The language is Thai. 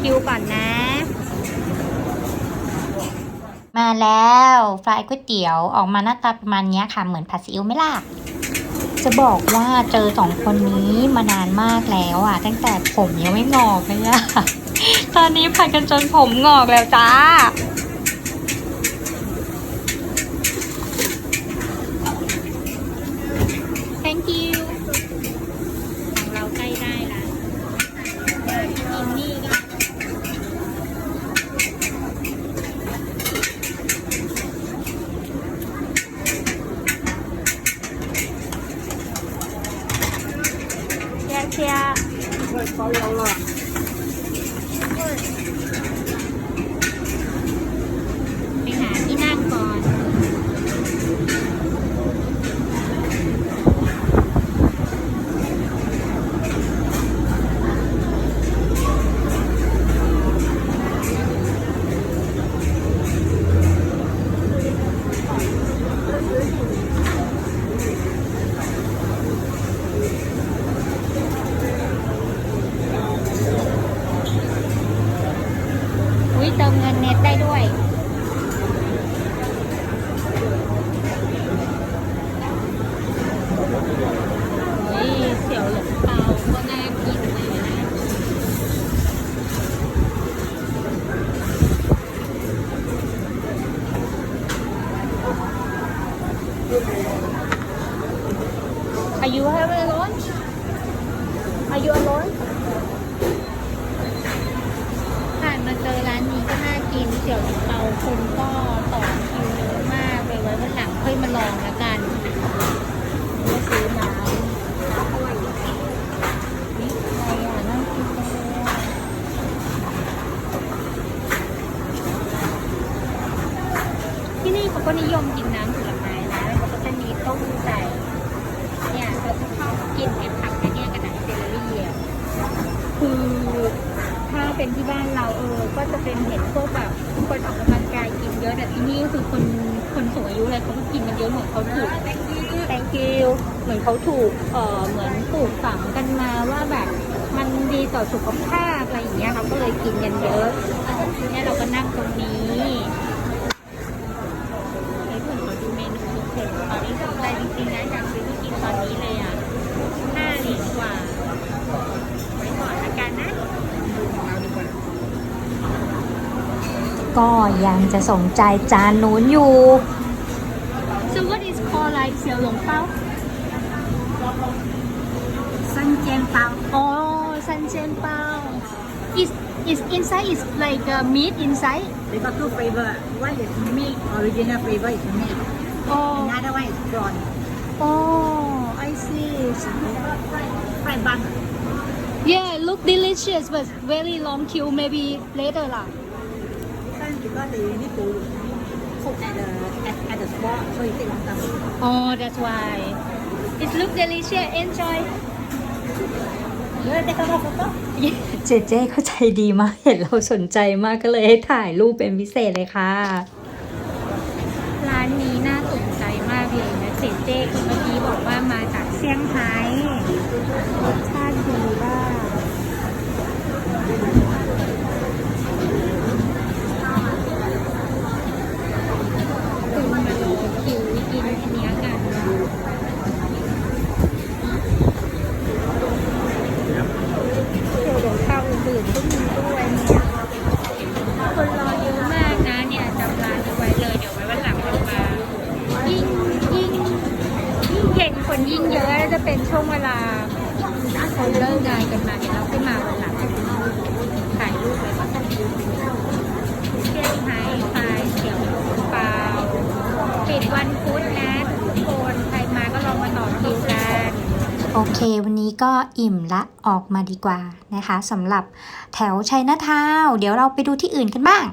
คิวก่อนนะ มาแล้วฟรายก๋วยเตี๋ยวออกมาหน้าตาประมาณนี้ค่ะ เหมือนผัดซีอิ๊วไหม่ล่ะจะบอกว่าเจอสองคนนี้มานานมากแล้วอะ ตั้งแต่ผมยังไม่งอกเลยอะตอนนี้ผัดกันจนผมงอกแล้วจ้า thank you ของเราใกล้ได้ละอยากกินนี่ก็ เชียร์เชียร์ไปหาที่นั่งก่อน อุ้ยเติมเงินเน็ตได้ด้วย เฮ้ยเสี่ยวหลงเปาก็น่ากินเลยนะ Are you having lunch? Are you alone? ผ่านมาเจอร้านนี้ก็น่ากินเสี่ยวหลงเปาคนก็ต่อคิวเยอะมากเลยไว้วันหลังค่อยมาลองแล้วกันก็ซื้อน้ำนี่อะไรอะน่ากินจังเลยอะที่นี่เขาก็นิยมกินน้ำผลไม้นะแล้วก็จะมีต้มใส่เนี่ยเราก็ชอบกินไอ้ผักไอ้เนี่ยกระดาษเซลลี่อะคือถ้า เป็นที่บ้านเราเออ ก็จะเป็นเห็นพวกแบบคนออกกำลังกายกินเยอะแต่ที่นี่ก็คือคนคนสูงอายุอะไรเขาก็กินกันเยอะเหมือนเขาถูก thank you เหมือนเขาถูกเอ่อเหมือนปลูกฝังกันมาว่าแบบมันดีต่อสุขภาพอะไรอย่างเงี้ยเขาก็เลยกินกันเยอะเนี่ยเราก็นั่งตรงนี้ไอ้เพื่อนขอดูเมนูสุดเผ็ดตอนนี้สนใจจริงๆนะอยากซื้อไปกินตอนนี้เลยอะห้าเหรียญกว่า ไว้ก่อนละกันนะ ก็ยังจะสนใจจานนู้นอยู่ so what is called like เสี่ยวหลงเปาซันเจนเปา oh ซันเจนเปา is is inside is like uh, meat inside they got two flavor one is meat original flavor is meat oh another one is prawn oh I see fried bun yeah look delicious but very long queue maybe later lah Then because they need to cook at the at, at the spot, so it take long time. Oh, that's why. It look delicious. Enjoy. You want to take a photo? เจเจเข้าใจดีมาก เห็นเราสนใจมากก็เลยให้ถ่ายรูปเป็นพิเศษเลยค่ะ ร้านนี้น่าสนใจมากเลยนะเจเจคนเมื่อกี้บอกว่ามาจากเซี่ยงไฮ้รสชาติดีมากคุณมารอคิวกินอันเนี้ยกัน เดี๋ยวเดี๋ยวข้าวอื่นๆก็มีด้วยเนี่ยคนรอเยอะมากนะเนี่ยจำร้านนี้ไว้เลย เดี๋ยวไว้วันหลังเรามา ยิ่งยิ่งยิ่งเย็นคนยิ่งเยอะแล้วจะเป็นช่วงเวลาคนเลิกงานกันมาเดี๋ยวเราขึ้นมาวันหลังถ่ายรูปไว้ก่อนเซี่ยงไฮ้ปลายเสี่ยวเปาปิดวันพุธนะทุกคนใครมาก็ลองมาต่อคิวกัน โอเค วันนี้ก็อิ่มละออกมาดีกว่านะคะสำหรับแถวชัยนาทาว เดี๋ยวเราไปดูที่อื่นกันบ้าง